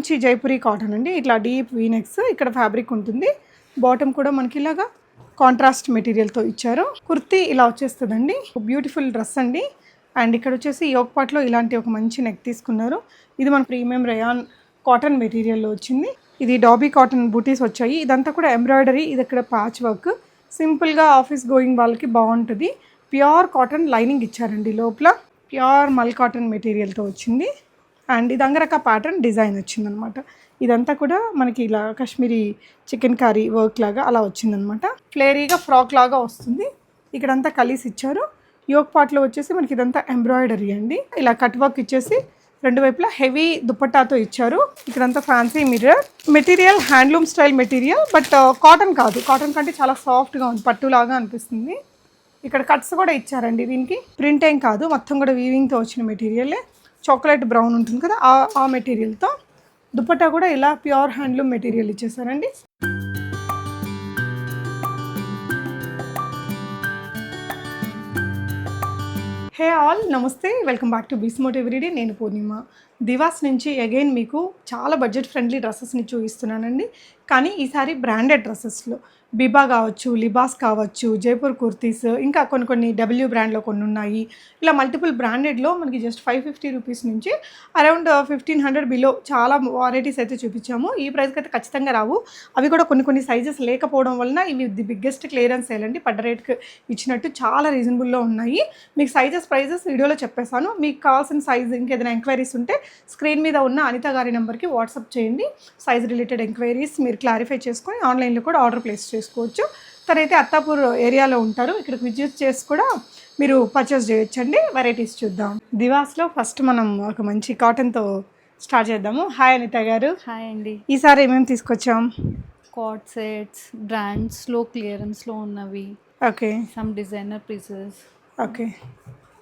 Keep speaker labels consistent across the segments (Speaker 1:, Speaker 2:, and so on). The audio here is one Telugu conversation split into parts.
Speaker 1: మంచి జైపురి కాటన్ అండి. ఇట్లా డీప్ వీనెక్స్ ఇక్కడ ఫ్యాబ్రిక్ ఉంటుంది. బాటమ్ కూడా మనకి ఇలాగా కాంట్రాస్ట్ మెటీరియల్తో ఇచ్చారు. కుర్తీ ఇలా వచ్చేస్తుందండి. బ్యూటిఫుల్ డ్రెస్ అండి. అండ్ ఇక్కడ వచ్చేసి యోగపాట్లో ఇలాంటి ఒక మంచి నెక్ తీసుకున్నారు. ఇది మన ప్రీమియం రయాన్ కాటన్ మెటీరియల్లో వచ్చింది. ఇది డాబీ కాటన్ బూటీస్ వచ్చాయి. ఇదంతా కూడా ఎంబ్రాయిడరీ ఇది ఇక్కడ ప్యాచ్ వర్క్ సింపుల్గా ఆఫీస్ గోయింగ్ వాళ్ళకి బాగుంటుంది. ప్యూర్ కాటన్ లైనింగ్ ఇచ్చారండి లోపల. ప్యూర్ మల్ కాటన్ మెటీరియల్తో వచ్చింది. అండ్ ఇది అంగరక ప్యాటర్న్ డిజైన్ వచ్చిందనమాట. ఇదంతా కూడా మనకి ఇలా కాశ్మీరీ చికెన్ కర్రీ వర్క్ లాగా అలా వచ్చిందనమాట. ఫ్లేరీగా ఫ్రాక్ లాగా వస్తుంది. ఇక్కడంతా కలిసి ఇచ్చారు. యోగ్ పార్ట్లో వచ్చేసి మనకి ఇదంతా ఎంబ్రాయిడరీ అండి. ఇలా కట్ వర్క్ ఇచ్చేసి రెండు వైపులా హెవీ దుప్పట్టాతో ఇచ్చారు. ఇక్కడంతా fancy mirror. Material handloom style material but cotton కాదు. కాటన్ కంటే చాలా సాఫ్ట్గా ఉంది. పట్టులాగా అనిపిస్తుంది. ఇక్కడ కట్స్ కూడా ఇచ్చారండి దీనికి. ప్రింట్ ఏం కాదు. మొత్తం కూడా వీవింగ్తో వచ్చిన మెటీరియలే. చాక్లెట్ బ్రౌన్ ఉంటుంది కదా ఆ ఆ మెటీరియల్తో. దుపట్టా కూడా ఇలా ప్యూర్ హ్యాండ్లూమ్ మెటీరియల్ ఇచ్చేసారండి. హే ఆల్ నమస్తే. వెల్కమ్ బ్యాక్ టు బీస్మోట్ ఎవ్రీడే. నేను పూర్ణిమ. దివాస్ నుంచి అగైన్ మీకు చాలా బడ్జెట్ ఫ్రెండ్లీ డ్రెస్సెస్ని చూపిస్తున్నానండి. కానీ ఈసారి బ్రాండెడ్ డ్రెస్సెస్లో బిబా కావచ్చు లిబాస్ కావచ్చు జైపూర్ కుర్తీస్ ఇంకా కొన్ని కొన్ని డబ్ల్యూ బ్రాండ్లో కొన్ని ఉన్నాయి. ఇలా మల్టిపుల్ బ్రాండెడ్లో మనకి జస్ట్ ఫైవ్ ఫిఫ్టీ రూపీస్ నుంచి అరౌండ్ ఫిఫ్టీన్ హండ్రెడ్ బిలో చాలా వెరైటీస్ అయితే చూపించాము. ఈ ప్రైస్కి అయితే ఖచ్చితంగా రావు. అవి కూడా కొన్ని కొన్ని సైజెస్ లేకపోవడం వలన ఇవి ది బిగ్గెస్ట్ క్లియరెన్స్ సేల్ అండి. పడ్డ రేట్కి ఇచ్చినట్టు చాలా రీజనబుల్లో ఉన్నాయి. మీకు సైజెస్ ప్రైజెస్ వీడియోలో చెప్పేశాను. మీకు కావాల్సిన సైజ్ ఇంకేదైనా ఎంక్వైరీస్ ఉంటే స్క్రీన్ మీద ఉన్న అనిత గారి నెంబర్కి వాట్సాప్ చేయండి. సైజ్ రిలేటెడ్ ఎంక్వైరీస్ మీరు క్లారిఫై చేసుకొని ఆన్లైన్లో కూడా ఆర్డర్ ప్లేస్ చేసుకోవచ్చు. తనైతే అత్తాపూర్ ఏరియాలో ఉంటారు. ఇక్కడికి విజిట్ చేసి కూడా మీరు పర్చేస్ చేయొచ్చండి. వెరైటీస్ చూద్దాం. దివాస్లో ఫస్ట్ మనం ఒక మంచి కాటన్తో స్టార్ట్ చేద్దాము. హాయ్ అనిత గారు.
Speaker 2: హాయ్ అండి.
Speaker 1: ఈసారి ఏమేమి తీసుకొచ్చాం?
Speaker 2: కార్డ్ సెట్స్ బ్రాండ్స్లో క్లియరెన్స్లో ఉన్నవి.
Speaker 1: Okay.
Speaker 2: Some designer pieces.
Speaker 1: Okay.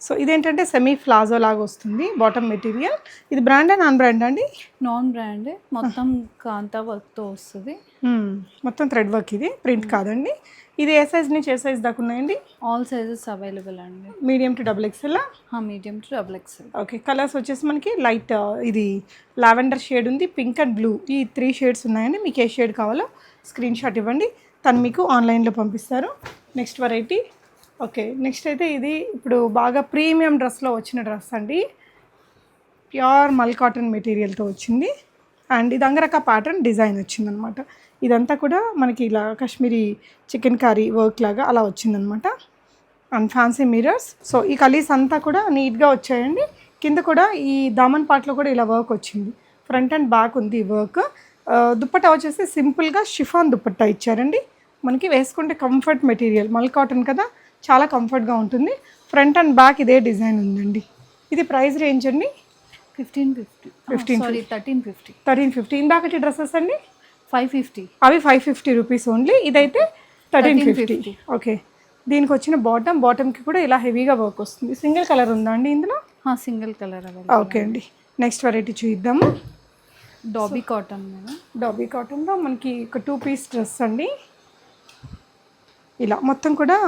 Speaker 1: So ఇదేంటంటే సెమీ ఫ్లాజో లాగా వస్తుంది బాటమ్ మెటీరియల్ ఇది బ్రాండ్ నాన్ బ్రాండ్ అండి?
Speaker 2: నాన్ బ్రాండ్ మొత్తం కాంతా వర్క్తో వస్తుంది.
Speaker 1: మ్మ్. మొత్తం థ్రెడ్ వర్క్ ఇది ప్రింట్ కాదండి. ఇది ఏ సైజ్ నుంచి ఏ సైజ్ దాకా ఉన్నాయండి?
Speaker 2: ఆల్ సైజెస్ అవైలబుల్ అండి.
Speaker 1: Medium to double XL
Speaker 2: medium to double XL
Speaker 1: okay colours వచ్చేసి మనకి లైట్ ఇది లావెండర్ షేడ్ ఉంది పింక్ అండ్ బ్లూ ఈ త్రీ షేడ్స్ ఉన్నాయండి. మీకు ఏ షేడ్ కావాలో స్క్రీన్ షాట్ ఇవ్వండి. తను మీకు ఆన్లైన్లో పంపిస్తారు. నెక్స్ట్ వెరైటీ ఓకే నెక్స్ట్ అయితే ఇది ఇప్పుడు బాగా ప్రీమియం డ్రెస్లో వచ్చిన డ్రెస్ అండి. ప్యూర్ మల్ కాటన్ మెటీరియల్తో వచ్చింది. అండ్ ఇది అంగరక ప్యాటర్న్ డిజైన్ వచ్చిందనమాట. ఇదంతా కూడా మనకి ఇలా కాశ్మీరీ చికెన్ కర్రీ వర్క్ లాగా అలా వచ్చిందనమాట. అండ్ ఫ్యాన్సీ మిరర్స్ సో ఈ కలీస్ అంతా కూడా నీట్గా వచ్చాయండి. కింద కూడా ఈ దామన్ పార్ట్లో కూడా ఇలా వర్క్ వచ్చింది. ఫ్రంట్ అండ్ బ్యాక్ ఉంది వర్క్. దుప్పట్టా వచ్చేసి సింపుల్గా షిఫాన్ దుప్పట్టా ఇచ్చారండి. మనకి వేసుకుంటే కంఫర్ట్ మెటీరియల్. మల్ కాటన్ కదా చాలా కంఫర్ట్గా ఉంటుంది. ఫ్రంట్ అండ్ బ్యాక్ ఇదే డిజైన్ ఉందండి. ఇది ప్రైస్ రేంజ్ అండి?
Speaker 2: Fifteen fifty
Speaker 1: 15
Speaker 2: sorry thirteen fifty
Speaker 1: thirteen fifty ఇందాకటి డ్రెస్సెస్ అండి?
Speaker 2: ఫైవ్ ఫిఫ్టీ
Speaker 1: అవి ఫైవ్ ఫిఫ్టీ రూపీస్ ఓన్లీ ఇదైతే థర్టీన్ ఫిఫ్టీ
Speaker 2: 1350.
Speaker 1: ఓకే దీనికి వచ్చిన బాటమ్ బాటమ్కి కూడా ఇలా హెవీగా వర్క్ వస్తుంది. సింగిల్ కలర్ ఉందా అండి ఇందులో?
Speaker 2: సింగిల్ కలర్
Speaker 1: ఓకే అండి. నెక్స్ట్ వెరైటీ చూద్దాము
Speaker 2: డాబీ కాటన్
Speaker 1: డాబీ కాటన్లో మనకి ఒక టూ పీస్ డ్రెస్ అండి. ఇలా మొత్తం కూడా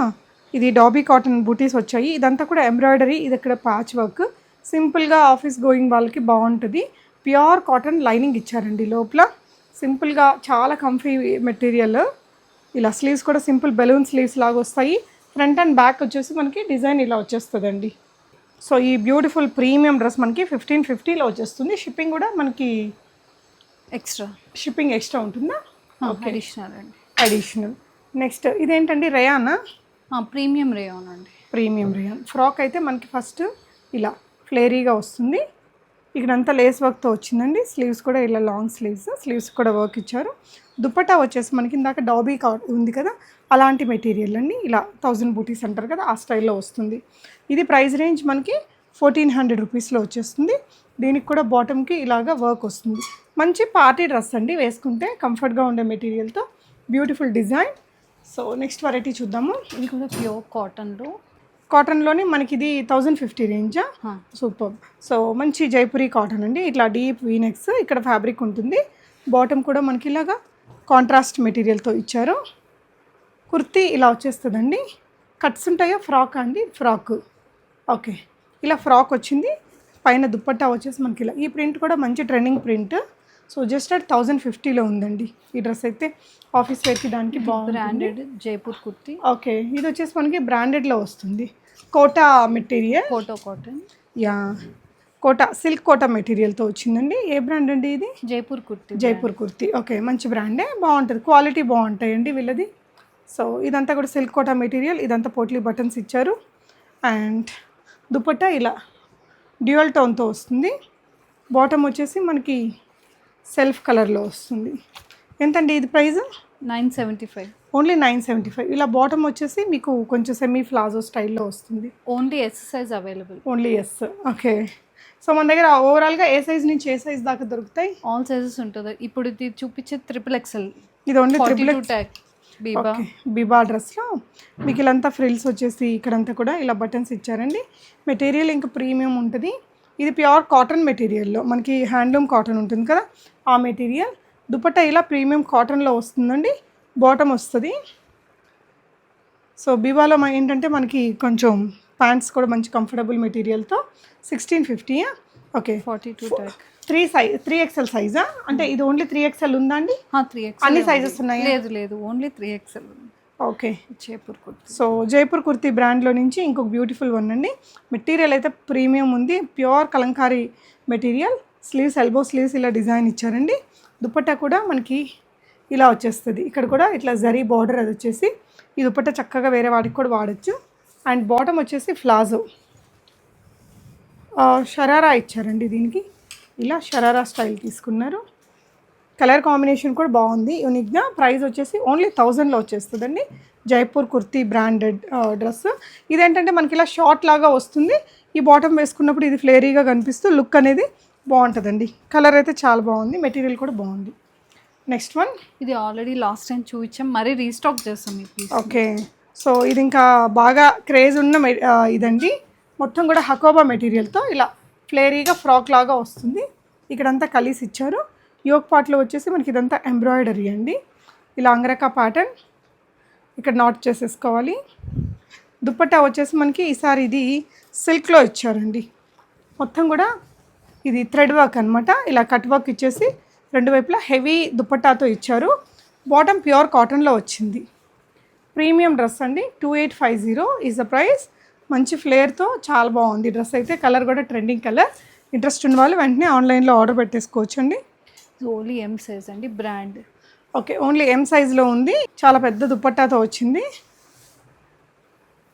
Speaker 1: ఇది డాబీ కాటన్ బూటీస్ వచ్చాయి. ఇదంతా కూడా ఎంబ్రాయిడరీ ఇది ఇక్కడ ప్యాచ్ వర్క్ సింపుల్గా ఆఫీస్ గోయింగ్ వాళ్ళకి బాగుంటుంది. ప్యూర్ కాటన్ లైనింగ్ ఇచ్చారండి లోపల. సింపుల్గా చాలా కంఫీ మెటీరియల్ ఇలా స్లీవ్స్ కూడా సింపుల్ బెలూన్ స్లీవ్స్ లాగా వస్తాయి. ఫ్రంట్ అండ్ బ్యాక్ వచ్చేసి మనకి డిజైన్ ఇలా వచ్చేస్తుందండి. సో ఈ బ్యూటిఫుల్ ప్రీమియం డ్రెస్ మనకి ఫిఫ్టీన్ ఫిఫ్టీలో వచ్చేస్తుంది. షిప్పింగ్ కూడా మనకి
Speaker 2: ఎక్స్ట్రా
Speaker 1: షిప్పింగ్ ఎక్స్ట్రా ఉంటుందా?
Speaker 2: అడిషనల్ అండి.
Speaker 1: అడిషనల్ నెక్స్ట్ ఇదేంటండి? రేయానా
Speaker 2: ప్రీమియం రేయాన్ అండి.
Speaker 1: ప్రీమియం రేయాన్ ఫ్రాక్ అయితే మనకి ఫస్ట్ ఇలా ఫ్లేరీగా వస్తుంది. ఇక్కడంతా లేస్ వర్క్తో వచ్చిందండి. స్లీవ్స్ కూడా ఇలా లాంగ్ స్లీవ్స్ స్లీవ్స్ కూడా వర్క్ ఇచ్చారు. దుపట్టా వచ్చేసి మనకి ఇందాక డాబీ కా ఉంది కదా అలాంటి మెటీరియల్ అండి. ఇలా థౌజండ్ బూటీస్ అంటారు కదా ఆ స్టైల్లో వస్తుంది. ఇది ప్రైస్ రేంజ్ మనకి ఫోర్టీన్ హండ్రెడ్ రూపీస్లో వచ్చేస్తుంది. దీనికి కూడా బాటమ్కి ఇలాగా వర్క్ వస్తుంది. మంచి పార్టీ డ్రెస్ అండి. వేసుకుంటే కంఫర్ట్గా ఉండే మెటీరియల్తో beautiful design. So next variety చూద్దాము.
Speaker 2: ఇది కూడా ప్యూర్ కాటన్లో
Speaker 1: కాటన్లోనే మనకి ఇది థౌజండ్ ఫిఫ్టీ రేంజా సూపర్ సో మంచి జైపురి కాటన్ అండి. ఇట్లా డీప్ వీనెక్స్ ఇక్కడ ఫ్యాబ్రిక్ ఉంటుంది. బాటమ్ కూడా మనకి ఇలాగా కాంట్రాస్ట్ మెటీరియల్తో ఇచ్చారు. కుర్తీ ఇలా వచ్చేస్తుందండి. కట్స్ ఉంటాయా? ఫ్రాక్ అండి. ఫ్రాక్ ఓకే ఇలా ఫ్రాక్ వచ్చింది. పైన దుప్పట్టా వచ్చేసి మనకి ఇలా ఈ ప్రింట్ కూడా మంచి trending print so just at thousand ఫిఫ్టీలో ఉందండి ఈ డ్రెస్ అయితే. ఆఫీస్ వేర్కి దానికి బాగుంది
Speaker 2: బ్రాండెడ్ జైపూర్ కుర్తి.
Speaker 1: ఓకే ఇది వచ్చేసి మనకి బ్రాండెడ్లో వస్తుంది. Kota material.
Speaker 2: Photo cotton.
Speaker 1: Yeah Kota silk Kota మెటీరియల్తో వచ్చిందండి. ఏ బ్రాండ్ అండి ఇది?
Speaker 2: జైపూర్ కుర్తి
Speaker 1: జైపూర్ కుర్తి. ఓకే మంచి బ్రాండే బాగుంటుంది. క్వాలిటీ బాగుంటాయండి వీళ్ళది. సో ఇదంతా కూడా సిల్క్ కోటా మెటీరియల్. ఇదంతా పోట్లీ బటన్స్ ఇచ్చారు. అండ్ దుపట్టా ఇలా డ్యూయల్ టోన్తో వస్తుంది. బాటమ్ వచ్చేసి మనకి సెల్ఫ్ కలర్లో వస్తుంది. ఎంతండి ఇది price
Speaker 2: nine seventy five.
Speaker 1: Only nine seventy five. ఇలా బాటమ్ వచ్చేసి మీకు కొంచెం సెమీ ఫ్లాజో స్టైల్లో వస్తుంది.
Speaker 2: Only XL size available
Speaker 1: only S okay. So మన దగ్గర ఓవరాల్గా ఏ సైజ్ నుంచి ఏ సైజ్ దాకా దొరుకుతాయి?
Speaker 2: ఆల్ సైజెస్ ఉంటుంది. ఇప్పుడు ఇది చూపించే ట్రిపుల్ ఎక్సెల్
Speaker 1: ఇది only
Speaker 2: forty
Speaker 1: triple
Speaker 2: two tag Biba
Speaker 1: Biba డ్రెస్లో మీకు ఇలాంతా ఫ్రిల్స్ వచ్చేసి ఇక్కడంతా కూడా ఇలా బటన్స్ ఇచ్చారండి. మెటీరియల్ ఇంకా ప్రీమియం ఉంటుంది. ఇది ప్యూర్ కాటన్ మెటీరియల్లో. మనకి హ్యాండ్లూమ్ కాటన్ ఉంటుంది కదా ఆ మెటీరియల్. దుపట్టా ఇలా ప్రీమియం కాటన్లో వస్తుందండి. బాటమ్ వస్తుంది. సో మన ఏంటంటే మనకి కొంచెం ప్యాంట్స్ కూడా మంచి comfortable మెటీరియల్తో sixteen fifty okay.
Speaker 2: Forty two
Speaker 1: three size three XL సైజా? అంటే ఇది ఓన్లీ త్రీ ఎక్స్ఎల్ ఉందా అండి?
Speaker 2: త్రీ
Speaker 1: అన్ని
Speaker 2: ఎక్సెల్
Speaker 1: సైజెస్ ఉన్నాయా?
Speaker 2: లేదు లేదు. Only three XL
Speaker 1: okay.
Speaker 2: Jaipur kurti.
Speaker 1: So Jaipur kurti బ్రాండ్లో నుంచి ఇంకొక బ్యూటిఫుల్ వన్ అండి. మెటీరియల్ అయితే ప్రీమియం ఉంది. Pure kalamkari material. Sleeves elbow sleeves ఇలా డిజైన్ ఇచ్చారండి. దుపట్టా కూడా మనకి ఇలా వచ్చేస్తుంది. ఇక్కడ కూడా ఇట్లా జరీ బార్డర్ అది వచ్చేసి ఈ దుపట్టా చక్కగా వేరే వాటికి కూడా వాడచ్చు. అండ్ బాటమ్ వచ్చేసి ఫ్లాజో. షరారా ఇచ్చారండి దీనికి. ఇలా షరారా స్టైల్ తీసుకున్నారు. కలర్ కాంబినేషన్ కూడా బాగుంది. యూనిక్గా ప్రైస్ వచ్చేసి ఓన్లీ థౌజండ్లో వచ్చేస్తుందండి. Jaipur kurti branded dress. ఇదేంటంటే మనకి ఇలా షార్ట్ లాగా వస్తుంది. ఈ బాటమ్ వేసుకున్నప్పుడు ఇది ఫ్లేరీగా కనిపిస్తూ లుక్ అనేది బాగుంటుందండి. కలర్ అయితే చాలా బాగుంది. మెటీరియల్ కూడా బాగుంది. Next one.
Speaker 2: ఇది ఆల్రెడీ లాస్ట్ టైం చూపించాం. మరీ రీస్టాక్ చేస్తాం
Speaker 1: ఓకే. సో ఇది ఇంకా బాగా క్రేజ్ ఉన్న ఇదండి. మొత్తం కూడా హకోబా మెటీరియల్తో ఇలా ఫ్లేరీగా ఫ్రాక్ లాగా వస్తుంది. ఇక్కడంతా కలిసి ఇచ్చారు. యోగ్ పార్ట్లో వచ్చేసి మనకి ఇదంతా ఎంబ్రాయిడరీ అండి. ఇలా అంగరకా ప్యాటర్న్ ఇక్కడ నాట్ చేసేసుకోవాలి. దుప్పట్టా వచ్చేసి మనకి ఈసారి ఇది సిల్క్లో ఇచ్చారండి. మొత్తం కూడా ఇది థ్రెడ్ వర్క్ అనమాట ఇలా కట్ వర్క్ ఇచ్చేసి రెండు వైపులా హెవీ దుప్పట్టాతో ఇచ్చారు. బాటమ్ ప్యూర్ కాటన్లో వచ్చింది. ప్రీమియం డ్రెస్ అండి. Two eight five zero is the price. మంచి ఫ్లేర్తో చాలా బాగుంది డ్రెస్ అయితే. కలర్ కూడా ట్రెండింగ్ కలర్. ఇంట్రెస్ట్ ఉన్న వాళ్ళు వెంటనే ఆన్లైన్లో ఆర్డర్ పెట్టేసుకోవచ్చు అండి
Speaker 2: ఓన్లీ ఎం సైజ్ అండి బ్రాండ్
Speaker 1: ఓకే ఓన్లీ ఎం సైజ్లో ఉంది. చాలా పెద్ద దుప్పట్టాతో వచ్చింది.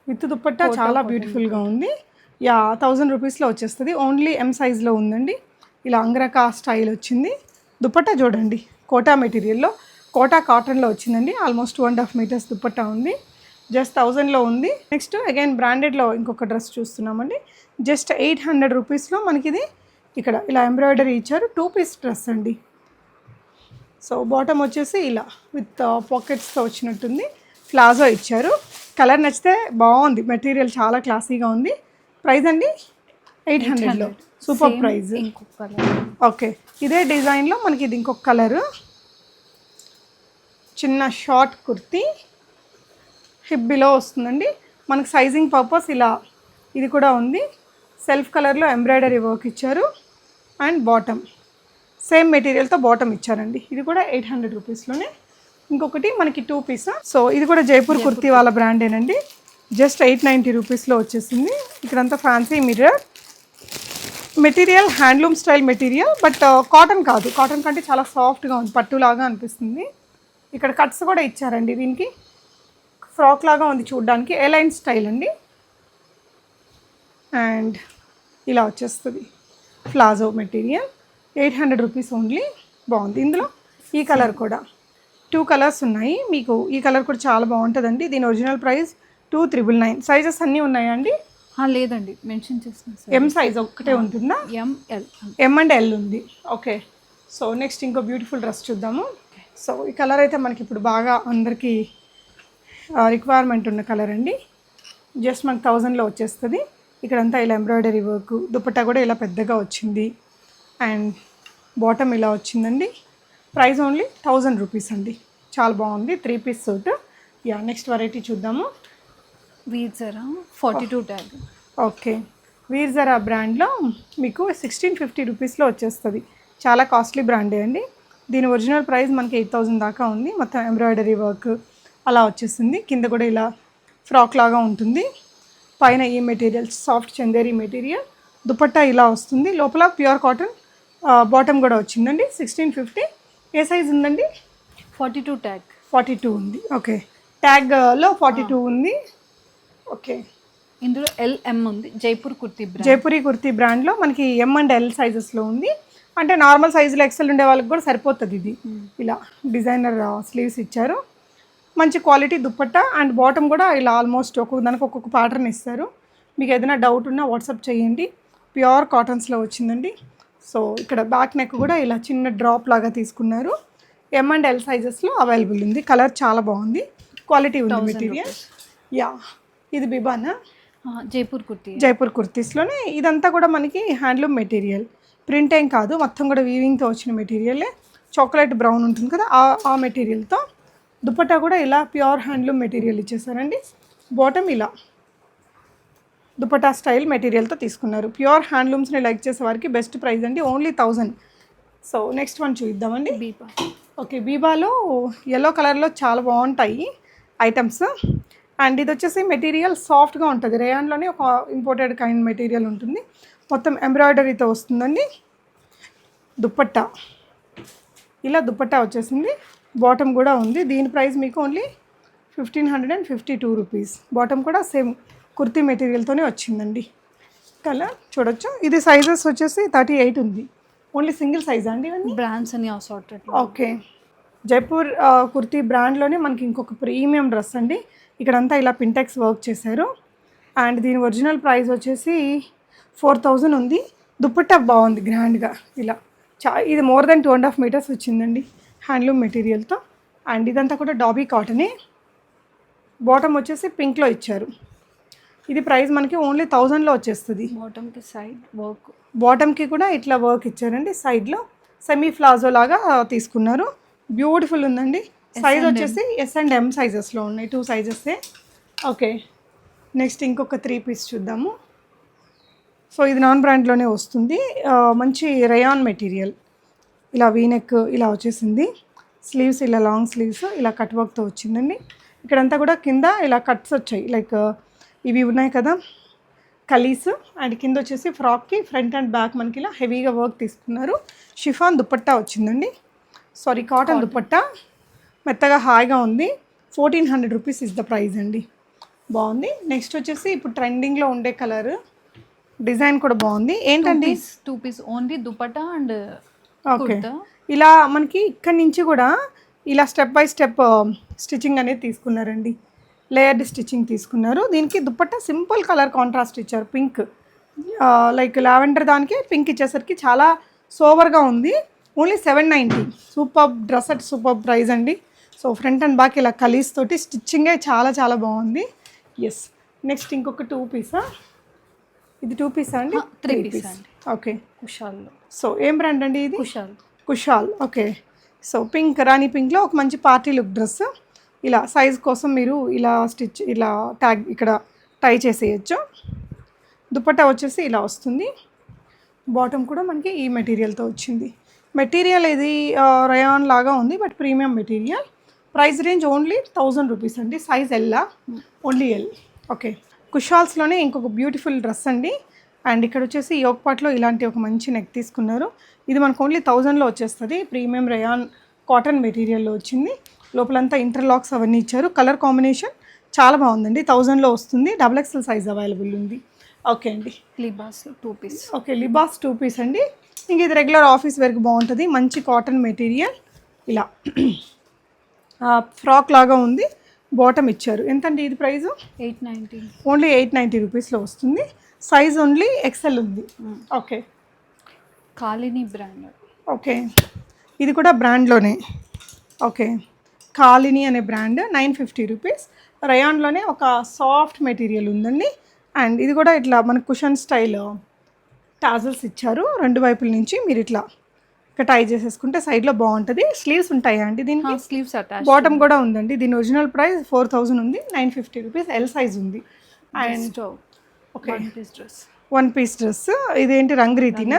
Speaker 1: విత్ దుప్పట్టా చాలా బ్యూటిఫుల్గా ఉంది. యా థౌజండ్ రూపీస్లో వచ్చేస్తుంది. ఓన్లీ ఎం సైజ్లో ఉందండి. ఇలా అంగరకా స్టైల్ వచ్చింది. దుప్పట్టా చూడండి కోటా మెటీరియల్లో కోటా కాటన్లో వచ్చిందండి. Almost two and half metres dupatta ఉంది. జస్ట్ థౌజండ్లో ఉంది. నెక్స్ట్ అగైన్ బ్రాండెడ్లో ఇంకొక డ్రెస్ చూస్తున్నామండి. జస్ట్ ఎయిట్ హండ్రెడ్ రూపీస్లో మనకి ఇది ఇక్కడ ఇలా ఎంబ్రాయిడరీ ఇచ్చారు. టూ పీస్ డ్రెస్ అండి. సో బాటమ్ వచ్చేసి ఇలా విత్ పాకెట్స్తో వచ్చినట్టుంది. ప్లాజో ఇచ్చారు. కలర్ నచ్చితే బాగుంది. మెటీరియల్ చాలా క్లాసీగా ఉంది. ప్రైస్ అండి? ఎయిట్ హండ్రెడ్లో సూపర్ ప్రైస్.
Speaker 2: ఇంకొక కలర్.
Speaker 1: ఓకే. ఇదే డిజైన్లో మనకి ఇది ఇంకొక కలరు. చిన్న షార్ట్ కుర్తీ. హిప్ బిలో వస్తుందండి. మనకి సైజింగ్ పర్పస్ ఇలా ఇది కూడా ఉంది. సెల్ఫ్ కలర్లో ఎంబ్రాయిడరీ వర్క్ ఇచ్చారు. And bottom. సేమ్ మెటీరియల్తో బాటమ్ ఇచ్చారండి. ఇది కూడా ఎయిట్ హండ్రెడ్ రూపీస్లోనే. ఇంకొకటి మనకి టూ పీస్. సో ఇది కూడా జైపూర్ కుర్తీ వాళ్ళ బ్రాండేనండి. జస్ట్ ఎయిట్ నైంటీ రూపీస్లో వచ్చేసింది. ఇక్కడంతా fancy mirror. Material handloom style material but cotton కాదు. కాటన్ కంటే చాలా సాఫ్ట్గా ఉంది పట్టులాగా అనిపిస్తుంది. ఇక్కడ కట్స్ కూడా ఇచ్చారండి దీనికి. ఫ్రాక్ లాగా ఉంది చూడడానికి ఎలైన్ స్టైల్ అండి. అండ్ ఇలా వచ్చేస్తుంది. Palazzo material. Eight hundred rupees only. బాగుంది. ఇందులో ఈ కలర్ కూడా. టూ కలర్స్ ఉన్నాయి. మీకు ఈ కలర్ కూడా చాలా బాగుంటుందండి. దీని original price two triple nine sizes అన్నీ ఉన్నాయండి?
Speaker 2: లేదండి. మెన్షన్ చేసిన
Speaker 1: ఎం సైజ్ ఒక్కటే ఉంటుందా?
Speaker 2: M L
Speaker 1: M and L ఉంది. ఓకే సో నెక్స్ట్ ఇంకో బ్యూటిఫుల్ డ్రెస్ చూద్దాము. సో ఈ కలర్ అయితే మనకి ఇప్పుడు బాగా అందరికీ రిక్వైర్మెంట్ ఉన్న కలర్ అండి. జస్ట్ మనకి థౌజండ్లో వచ్చేస్తుంది. ఇక్కడంతా ఇలా ఎంబ్రాయిడరీ వర్క్ దుపట్టా కూడా ఇలా పెద్దగా వచ్చింది. అండ్ బాటమ్ ఇలా వచ్చిందండి. ప్రైస్ ఓన్లీ థౌజండ్ రూపీస్ అండి. చాలా బాగుంది. Three piece suit. Yeah next variety చూద్దాము.
Speaker 2: Veerzara forty two tag.
Speaker 1: Okay. Veerzara బ్రాండ్లో మీకు సిక్స్టీన్ ఫిఫ్టీ రూపీస్లో వచ్చేస్తుంది. చాలా కాస్ట్లీ బ్రాండే అండి. దీని ఒరిజినల్ ప్రైస్ మనకి ఎయిట్ థౌజండ్ దాకా ఉంది. మొత్తం ఎంబ్రాయిడరీ వర్క్ అలా వచ్చేస్తుంది. కింద కూడా ఇలా ఫ్రాక్ లాగా ఉంటుంది. పైన ఈ material soft Chanderi material. Dupatta ఇలా వస్తుంది. లోపల ప్యూర్ కాటన్ బాటమ్ కూడా వచ్చిందండి. సిక్స్టీన్ ఫిఫ్టీ ఏ సైజ్ ఉందండి?
Speaker 2: Forty two tag
Speaker 1: forty two ఉంది ఓకే ట్యాగ్లో ఫార్టీ టూ ఉంది. ఓకే.
Speaker 2: ఇందులో ఎల్ఎం ఉంది. జైపూర్ కుర్తీ
Speaker 1: జైపూరి కుర్తీ బ్రాండ్లో మనకి ఎం అండ్ ఎల్ సైజెస్లో ఉంది. అంటే నార్మల్ సైజులో ఎక్సెల్ ఉండే వాళ్ళకి కూడా సరిపోతుంది ఇది. ఇలా డిజైనర్ స్లీవ్స్ ఇచ్చారు. మంచి క్వాలిటీ దుప్పట్టా అండ్ బాటమ్ కూడా ఇలా ఆల్మోస్ట్ ఒక్కొక్క దానికి ఒక్కొక్క ప్యాటర్న్ ఇస్తారు. మీకు ఏదైనా డౌట్ ఉన్నా వాట్సాప్ చేయండి. ప్యూర్ కాటన్స్లో వచ్చిందండి. సో ఇక్కడ బ్యాక్ నెక్ కూడా ఇలా చిన్న డ్రాప్ లాగా తీసుకున్నారు. ఎం అండ్ ఎల్ సైజెస్లో అవైలబుల్ ఉంది. కలర్ చాలా బాగుంది. క్వాలిటీ ఉంది మెటీరియల్ యా ఇది బిబానా
Speaker 2: జైపూర్ కుర్తీ
Speaker 1: జైపూర్ కుర్తీస్లోనే ఇదంతా కూడా మనకి హ్యాండ్లూమ్ మెటీరియల్ ప్రింట్ ఏం కాదు మొత్తం కూడా వీవింగ్తో వచ్చిన మెటీరియలే చాక్లెట్ బ్రౌన్ ఉంటుంది కదా ఆ ఆ మెటీరియల్తో దుపట్టా కూడా ఇలా ప్యూర్ హ్యాండ్లూమ్ మెటీరియల్ ఇచ్చేసారండి. బాటమ్ ఇలా. దుపట్టా స్టైల్ మెటీరియల్తో తీసుకున్నారు. ప్యూర్ హ్యాండ్లూమ్స్ని లైక్ చేసే వారికి బెస్ట్ ప్రైస్ అండి. Only thousand. So next one చూద్దామండి.
Speaker 2: బీపా
Speaker 1: ఓకే బీబాలో ఎల్లో కలర్లో చాలా బాగుంటాయి ఐటమ్స్. అండ్ ఇది వచ్చేసి మెటీరియల్ సాఫ్ట్గా ఉంటుంది. రేయాన్లోనే ఒక ఇంపోర్టెడ్ కైండ్ మెటీరియల్ ఉంటుంది. మొత్తం ఎంబ్రాయిడరీతో వస్తుందండి. దుప్పట్టా ఇలా దుప్పట్టా వచ్చేసింది. బాటమ్ కూడా ఉంది. దీని ప్రైస్ మీకు only fifteen hundred and fifty two rupees bottom కూడా సేమ్ కుర్తీ మెటీరియల్తోనే వచ్చిందండి. కలర్ చూడొచ్చు. ఇది సైజెస్ వచ్చేసి థర్టీ ఎయిట్ ఉంది ఓన్లీ సింగిల్ సైజ్ అండి
Speaker 2: బ్రాండ్స్ అని అసార్టెడ్
Speaker 1: ఓకే జైపూర్ కుర్తీ బ్రాండ్లోనే మనకి ఇంకొక ప్రీమియం డ్రెస్ అండి. ఇక్కడంతా ఇలా పింటెక్స్ వర్క్ చేశారు. అండ్ దీని ఒరిజినల్ ప్రైస్ వచ్చేసి ఫోర్ థౌజండ్ ఉంది. దుప్పట్టా బాగుంది గ్రాండ్గా ఇలా. చా ఇది more than two and half metres వచ్చిందండి హ్యాండ్లూమ్ మెటీరియల్తో అండ్ ఇదంతా కూడా డాబీ కాటనే బాటమ్ వచ్చేసి పింక్లో ఇచ్చారు. ఇది ప్రైస్ మనకి ఓన్లీ థౌజండ్లో వచ్చేస్తుంది.
Speaker 2: బాటమ్కి సైడ్ వర్క్.
Speaker 1: బాటమ్కి కూడా ఇట్లా వర్క్ ఇచ్చారండి. సైడ్లో సెమీ ప్లాజో లాగా తీసుకున్నారు. బ్యూటిఫుల్ ఉందండి. సైజ్ వచ్చేసి ఎస్ అండ్ ఎం సైజెస్లో ఉన్నాయి. టూ సైజెసే ఓకే. నెక్స్ట్ ఇంకొక త్రీ పీస్ చూద్దాము. సో ఇది నాన్ బ్రాండ్లోనే వస్తుంది. మంచి రయాన్ మెటీరియల్. ఇలా వీనెక్ ఇలా వచ్చేసింది. స్లీవ్స్ ఇలా లాంగ్ స్లీవ్స్ ఇలా కట్ వర్క్తో వచ్చిందండి. ఇక్కడంతా కూడా కింద ఇలా కట్స్ వచ్చాయి. లైక్ ఇవి ఉన్నాయి కదా. కలీస్ అండ్ కింద వచ్చేసి ఫ్రాక్కి ఫ్రంట్ అండ్ బ్యాక్ మనకి ఇలా హెవీగా వర్క్ తీసుకున్నారు. షిఫాన్ దుపట్టా వచ్చిందండి. Sorry cotton dupatta. మెత్తగా హాయిగా ఉంది. Fourteen hundred rupees is the price అండి. బాగుంది. నెక్స్ట్ వచ్చేసి ఇప్పుడు ట్రెండింగ్లో ఉండే కలర్ డిజైన్ కూడా బాగుంది. ఏంటండి?
Speaker 2: Two piece only dupatta and
Speaker 1: okay. ఇలా మనకి ఇక్కడి నుంచి కూడా ఇలా స్టెప్ బై స్టెప్ స్టిచ్చింగ్ అనేది తీసుకున్నారండి. లేయర్డ్ స్టిచ్చింగ్ తీసుకున్నారు. దీనికి దుపట్టా సింపుల్ కలర్ కాంట్రాస్ట్ ఇచ్చారు. పింక్. లైక్ లావెండర్ దానికి పింక్ ఇచ్చేసరికి చాలా సోవర్గా ఉంది. Only seven ninety. Super dress at super price అండి. సో ఫ్రంట్ అండ్ బ్యాక్ ఇలా కలీస్ తోటి స్టిచ్చింగే చాలా చాలా బాగుంది. ఎస్ నెక్స్ట్ ఇంకొక టూ పీసా? ఇది టూ పీసా అండి?
Speaker 2: త్రీ పీస్ అండి.
Speaker 1: ఓకే.
Speaker 2: కుషాల్లో
Speaker 1: సో ఏం బ్రాండ్ అండి ఇది?
Speaker 2: Kushal.
Speaker 1: Kushal. Okay. So pink rani పింక్లో ఒక మంచి పార్టీ లుక్ డ్రెస్. ఇలా సైజ్ కోసం మీరు ఇలా స్టిచ్ ఇలా ట్యాగ్ ఇక్కడ టై చేసేయచ్చు. దుపట్టా వచ్చేసి ఇలా వస్తుంది. బాటమ్ కూడా మనకి ఈ మెటీరియల్తో వచ్చింది. మెటీరియల్ ఇది రయాన్ లాగా ఉంది but premium material price range only thousand rupees అండి. సైజ్ ఎల్లా ఓన్లీ ఎల్ ఓకే కుషాల్స్లోనే ఇంకొక బ్యూటిఫుల్ డ్రెస్ అండి. అండ్ ఇక్కడ వచ్చేసి యోగపాట్లో ఇలాంటి ఒక మంచి నెక్ తీసుకున్నారు. ఇది మనకు ఓన్లీ థౌజండ్లో వచ్చేస్తుంది. ప్రీమియం రయాన్ కాటన్ మెటీరియల్లో వచ్చింది. లోపలంతా ఇంటర్లాక్స్ అవన్నీ ఇచ్చారు. కలర్ కాంబినేషన్ చాలా బాగుందండి. థౌజండ్లో వస్తుంది. డబుల్ ఎక్స్ఎల్ సైజ్ అవైలబుల్ ఉంది. ఓకే అండి.
Speaker 2: Libas two piece.
Speaker 1: Okay Libas two piece అండి. ఇంక ఇది రెగ్యులర్ ఆఫీస్ వేర్కి బాగుంటుంది. మంచి కాటన్ మెటీరియల్. ఇలా. ఫ్రాక్ లాగా ఉంది. బాటమ్ ఇచ్చారు. ఎంతండి ఇది price
Speaker 2: eight ninety.
Speaker 1: Only eight ninety రూపీస్లో వస్తుంది. సైజ్ ఓన్లీ ఎక్సెల్ ఉంది. ఓకే.
Speaker 2: కాలిని బ్రాండ్.
Speaker 1: ఓకే. ఇది కూడా బ్రాండ్లోనే. ఓకే. కాలిని అనే బ్రాండ్ నైన్ ఫిఫ్టీ రూపీస్. రయాన్లోనే ఒక సాఫ్ట్ మెటీరియల్ ఉందండి. అండ్ ఇది కూడా ఇట్లా మన కుషన్ స్టైల్ టాజల్స్ ఇచ్చారు. రెండు వైపుల నుంచి మీరు ఇట్లా ఇక టై చేసేసుకుంటే సైడ్లో బాగుంటుంది. స్లీవ్స్ ఉంటాయా అండి దీనికి?
Speaker 2: స్లీవ్స్
Speaker 1: బాటమ్ కూడా ఉందండి. దీని ఒరిజినల్ ప్రైస్ ఫోర్ థౌజండ్ ఉంది. Nine fifty rupees L size ఉంది. And okay
Speaker 2: dress
Speaker 1: one piece dress ఇదేంటి రంగురీతినా?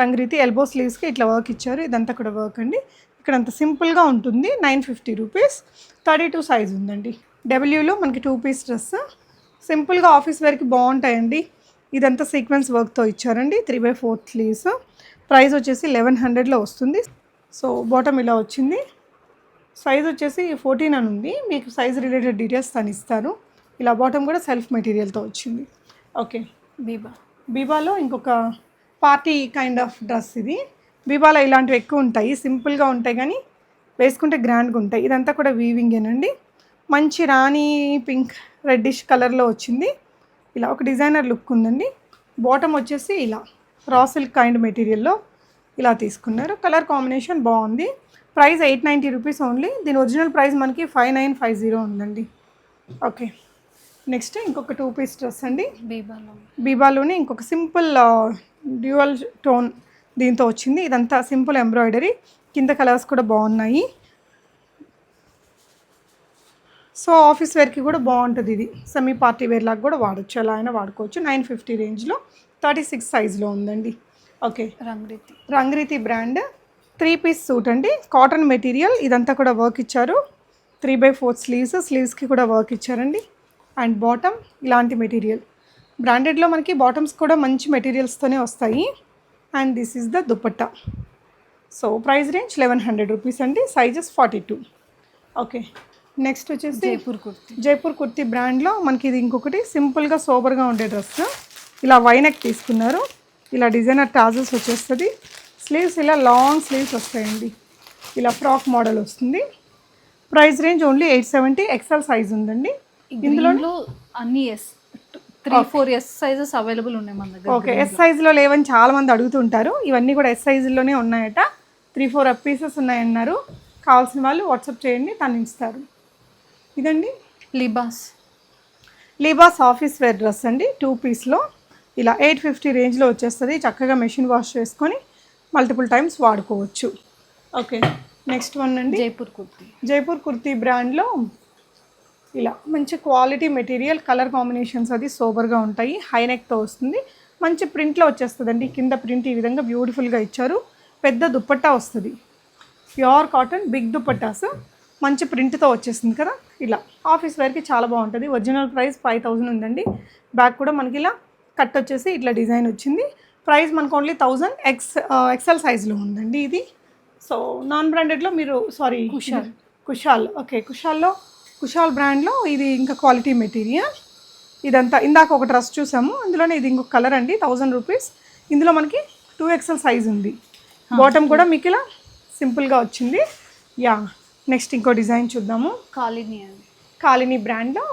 Speaker 1: రంగురీతి. ఎల్బో స్లీవ్స్కి ఇట్లా వర్క్ ఇచ్చారు. ఇదంతా కూడా వర్క్ అండి. ఇక్కడ అంత సింపుల్గా ఉంటుంది. Nine fifty rupees. Thirty two size ఉందండి. డబ్ల్యూలో మనకి టూ పీస్ డ్రెస్. సింపుల్గా ఆఫీస్ వేర్కి బాగుంటాయండి. ఇదంతా సీక్వెన్స్ వర్క్తో ఇచ్చారండి. Three by fourth sleeves. Price వచ్చేసి లెవెన్ హండ్రెడ్లో వస్తుంది. సో బాటమ్ ఇలా వచ్చింది. సైజ్ వచ్చేసి ఫోర్టీన్ అని ఉంది. మీకు సైజ్ రిలేటెడ్ డీటెయిల్స్ తను ఇస్తాను ఇలా బాటమ్ కూడా సెల్ఫ్ మెటీరియల్తో వచ్చింది. ఓకే
Speaker 2: బీబా.
Speaker 1: బీబాలో ఇంకొక పార్టీ కైండ్ ఆఫ్ డ్రెస్ ఇది. బీబాలో ఇలాంటివి ఎక్కువ ఉంటాయి సింపుల్గా ఉంటాయి కానీ వేసుకుంటే గ్రాండ్గా ఉంటాయి. ఇదంతా కూడా వీవింగేనండి మంచి రాణి పింక్ రెడ్డిష్ కలర్లో వచ్చింది. ఇలా ఒక డిజైనర్ లుక్ ఉందండి. బాటమ్ వచ్చేసి ఇలా రా సిల్క్ కైండ్ మెటీరియల్లో ఇలా తీసుకున్నారు. కలర్ కాంబినేషన్ బాగుంది. Price eight ninety rupees only దీని ఒరిజినల్ ప్రైస్ మనకి ఫైవ్ నైన్ ఫైవ్ జీరో ఉందండి. ఓకే నెక్స్ట్ ఇంకొక టూ పీస్ డ్రెస్ అండి.
Speaker 2: బీబాలో
Speaker 1: బీబాలోనే ఇంకొక సింపుల్ డ్యూయల్ టోన్ దీంతో వచ్చింది. ఇదంతా సింపుల్ ఎంబ్రాయిడరీ. కింద కలర్స్ కూడా బాగున్నాయి. సో ఆఫీస్ వేర్కి కూడా బాగుంటుంది ఇది. సెమీ పార్టీ వేర్ లాగా కూడా వాడచ్చు. ఎలా అయినా వాడుకోవచ్చు. నైన్ ఫిఫ్టీ రేంజ్లో. థర్టీ సిక్స్ సైజ్లో ఉందండి. Okay.
Speaker 2: Rangriti.
Speaker 1: Rangriti brand. Three piece suit అండి. Cotton material. ఇదంతా కూడా వర్క్ ఇచ్చారు. Three by four sleeves. స్లీవ్స్కి కూడా వర్క్ ఇచ్చారండి. And bottom. ఇలాంటి మెటీరియల్. బ్రాండెడ్లో మనకి బాటమ్స్ కూడా మంచి మెటీరియల్స్తోనే వస్తాయి. And this is the dupatta so price range eleven hundred rupees అండి sizes forty two okay next వచ్చేసి
Speaker 2: జైపూర్ కుర్తి.
Speaker 1: జైపూర్ కుర్తీ బ్రాండ్లో మనకి ఇది ఇంకొకటి సింపుల్గా సోబర్గా ఉండే డ్రెస్ ఇలా వైనెక్ తీసుకున్నారు. ఇలా డిజైనర్ టాజల్స్ వచ్చేస్తుంది. స్లీవ్స్ ఇలా లాంగ్ స్లీవ్స్ వస్తాయండి. ఇలా ఫ్రాక్ మోడల్ వస్తుంది. Price range only eight seventy XL size ఉందండి.
Speaker 2: ఇందులో అన్ని S three four S sizes available ఉన్నాయి మన దగ్గర
Speaker 1: ఓకే ఎస్ సైజులో లేవని చాలా మంది అడుగుతుంటారు. ఇవన్నీ కూడా ఎస్ సైజులోనే ఉన్నాయట. త్రీ ఫోర్ పీసెస్ ఉన్నాయన్నారు. కావాల్సిన వాళ్ళు వాట్సాప్ చేయండి తను ఇస్తారు. ఇదండి?
Speaker 2: Libas
Speaker 1: Libas office wear dress అండి. టూ పీస్లో ఇలా ఎయిట్ ఫిఫ్టీ రేంజ్లో వచ్చేస్తుంది. చక్కగా మెషిన్ వాష్ చేసుకొని మల్టిపుల్ టైమ్స్ వాడుకోవచ్చు. ఓకే నెక్స్ట్ వన్ అండి.
Speaker 2: జైపూర్ కుర్తి
Speaker 1: జైపూర్ కుర్తీ బ్రాండ్లో ఇలా మంచి క్వాలిటీ మెటీరియల్ కలర్ కాంబినేషన్స్ అది సోబర్గా ఉంటాయి. హై నెక్తో వస్తుంది. మంచి ప్రింట్లో వచ్చేస్తుందండి. కింద ప్రింట్ ఈ విధంగా బ్యూటిఫుల్గా ఇచ్చారు. పెద్ద దుప్పట్టా వస్తుంది. ప్యూర్ కాటన్ బిగ్ దుప్పట్టాస్ మంచి ప్రింట్తో వచ్చేస్తుంది కదా. ఇలా ఆఫీస్ వేర్కి చాలా బాగుంటుంది. ఒరిజినల్ ప్రైస్ ఫైవ్ థౌజండ్ ఉందండి. బ్యాక్ కూడా మనకి ఇలా కట్ వచ్చేసి ఇట్లా డిజైన్ వచ్చింది. ప్రైస్ మనకు ఓన్లీ థౌజండ్ ఎక్స్ ఎక్సెల్ సైజ్లో ఉందండి ఇది. సో నాన్ బ్రాండెడ్లో మీరు సారీ
Speaker 2: కుషాల్.
Speaker 1: కుషాల్ ఓకే కుషాల్లో కుషాల్ బ్రాండ్లో ఇది ఇంకా క్వాలిటీ మెటీరియల్. ఇదంతా ఇందాక ఒక డ్రెస్ చూసాము. అందులోనే ఇది ఇంకొక కలర్ అండి థౌజండ్ రూపీస్. ఇందులో మనకి టూ ఎక్సెల్ సైజ్ ఉంది. బాటమ్ కూడా మీకు ఇలా సింపుల్గా వచ్చింది. యా నెక్స్ట్ ఇంకో డిజైన్ చూద్దాము.
Speaker 2: కాలిని అండి.
Speaker 1: కాలిని బ్రాండ్లో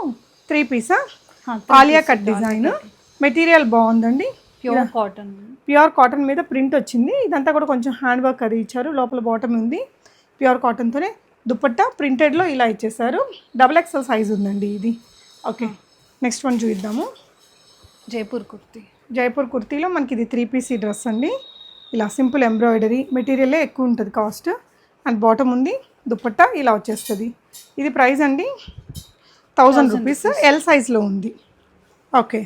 Speaker 1: three Pisa? Alia cut design. Material బాగుందండి.
Speaker 2: Pure cotton.
Speaker 1: ప్యూర్ కాటన్ మీద ప్రింట్ వచ్చింది. ఇదంతా కూడా కొంచెం హ్యాండ్ వర్క్ అది ఇచ్చారు. లోపల బాటమ్ ఉంది. ప్యూర్ కాటన్తోనే దుపట్టా ప్రింటెడ్లో ఇలా ఇచ్చేసారు. డబుల్ ఎక్స్ఎల్ సైజ్ ఉందండి ఇది. ఓకే నెక్స్ట్ వన్ చూద్దాము.
Speaker 2: జైపూర్ కుర్తి.
Speaker 1: జైపూర్ కుర్తీలో మనకి ఇది త్రీ పీసీ డ్రెస్ అండి. ఇలా సింపుల్ ఎంబ్రాయిడరీ మెటీరియలే ఎక్కువ ఉంటుంది కాస్ట్. అండ్ బాటమ్ ఉంది దుపట్టా ఇలా వచ్చేస్తుంది. ఇది ప్రైస్ అండి థౌజండ్ రూపీస్. ఎల్ సైజ్లో ఉంది. ఓకే.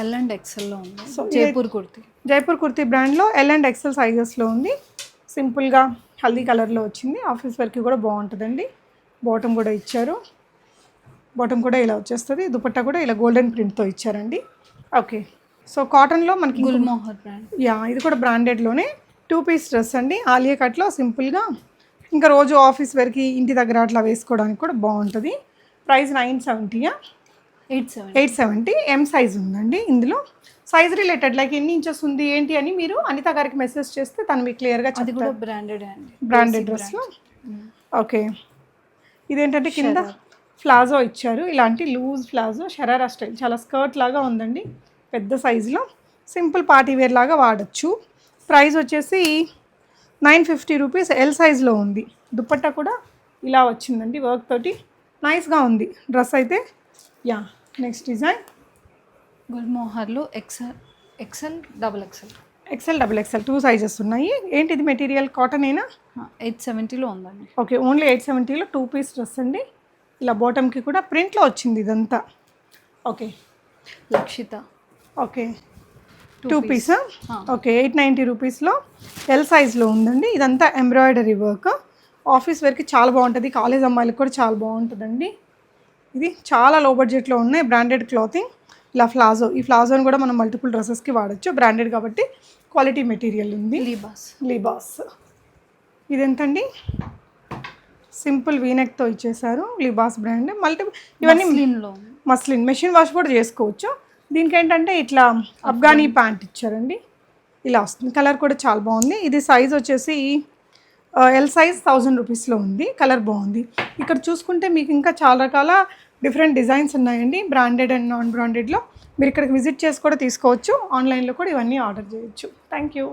Speaker 2: ఎల్ అండ్ ఎక్సెల్లో ఉంది.
Speaker 1: So,
Speaker 2: జైపూర్ కుర్తి.
Speaker 1: జైపూర్ కుర్తీ బ్రాండ్లో ఎల్ అండ్ ఎక్సెల్ సైజెస్లో ఉంది. సింపుల్గా హల్దీ కలర్లో వచ్చింది. ఆఫీస్ వర్క్ కూడా బాగుంటుందండి. బాటమ్ కూడా ఇచ్చారు. బాటమ్ కూడా ఇలా వచ్చేస్తుంది. దుపట్టా కూడా ఇలా గోల్డెన్ ప్రింట్తో ఇచ్చారండి. ఓకే. సో కాటన్లో మనకి
Speaker 2: గుల్మోహర్ బ్రాండ్.
Speaker 1: యా ఇది కూడా బ్రాండెడ్లోనే. టూ పీస్ డ్రెస్ అండి. ఆలియా కట్లో సింపుల్గా. ఇంకా రోజు ఆఫీస్ వేర్కి ఇంటి దగ్గర అట్లా వేసుకోవడానికి కూడా బాగుంటుంది. Price nine సెవెంటీయా?
Speaker 2: Eight seven
Speaker 1: eight seventy. M size ఉందండి ఇందులో. సైజ్ రిలేటెడ్ లైక్ ఎన్ని ఇంచెస్ ఉంది ఏంటి అని మీరు అనిత గారికి మెసేజ్ చేస్తే తను మీకు క్లియర్గా
Speaker 2: అది కూడా బ్రాండెడ్ అండి.
Speaker 1: బ్రాండెడ్ డ్రెస్లో ఓకే ఇదేంటంటే కింద ఫ్లాజో ఇచ్చారు. ఇలాంటి లూజ్ ఫ్లాజో షరారా స్టైల్ చాలా స్కర్ట్ లాగా ఉందండి. పెద్ద సైజులో సింపుల్ పార్టీ వేర్ లాగా వాడచ్చు. ప్రైస్ వచ్చేసి నైన్ ఫిఫ్టీ రూపీస్ ఎల్ సైజ్లో ఉంది. దుపట్టా కూడా ఇలా వచ్చిందండి వర్క్ తోటి. నైస్గా ఉంది. డ్రెస్ అయితే yeah next design
Speaker 2: గుల్మోహర్లో XL XL double XL.
Speaker 1: XL double XL two sizes ఉన్నాయి. ఏంటిది మెటీరియల్? కాటన్ అయినా
Speaker 2: ఎయిట్ సెవెంటీలో ఉందండి.
Speaker 1: ఓకే ఓన్లీ ఎయిట్ సెవెంటీలో టూ పీస్ డ్రెస్ అండి. ఇలా బాటమ్కి కూడా ప్రింట్లో వచ్చింది ఇదంతా. Okay.
Speaker 2: Lakshita.
Speaker 1: Okay. Two piece okay eight ninety రూపీస్లో ఎల్ సైజ్లో ఉందండి. ఇదంతా ఎంబ్రాయిడరీ వర్క్ ఆఫీస్ వేర్కి చాలా బాగుంటుంది. కాలేజ్ అమ్మాయిలకు కూడా చాలా బాగుంటుందండి. ఇది చాలా లో బడ్జెట్లో ఉన్నాయి. బ్రాండెడ్ క్లాతింగ్ ఇలా ఫ్లాజో ఈ ఫ్లాజోని కూడా మనం మల్టిపుల్ డ్రెస్సెస్కి వాడచ్చు. బ్రాండెడ్ కాబట్టి క్వాలిటీ మెటీరియల్ ఉంది.
Speaker 2: లీబాస్
Speaker 1: లిబాస్ ఇదెంతండి? సింపుల్ వీనెక్తో ఇచ్చేసారు లిబాస్ బ్రాండ్ మల్టీ ఇవన్నీ మస్లిన్ మెషిన్ వాష్ కూడా చేసుకోవచ్చు. దీనికి ఏంటంటే ఇట్లా అఫ్ఘానీ ప్యాంట్ ఇచ్చారండి. ఇలా వస్తుంది. కలర్ కూడా చాలా బాగుంది. ఇది సైజ్ వచ్చేసి ఎల్ సైజ్ థౌజండ్ రూపీస్లో ఉంది. కలర్ బాగుంది. ఇక్కడ చూసుకుంటే మీకు ఇంకా చాలా రకాల డిఫరెంట్ డిజైన్స్ ఉన్నాయండి బ్రాండెడ్ అండ్ నాన్ బ్రాండెడ్లో మీరు ఇక్కడికి విజిట్ చేసి కూడా తీసుకోవచ్చు ఆన్లైన్లో కూడా ఇవన్నీ ఆర్డర్ చేయొచ్చు. Thank you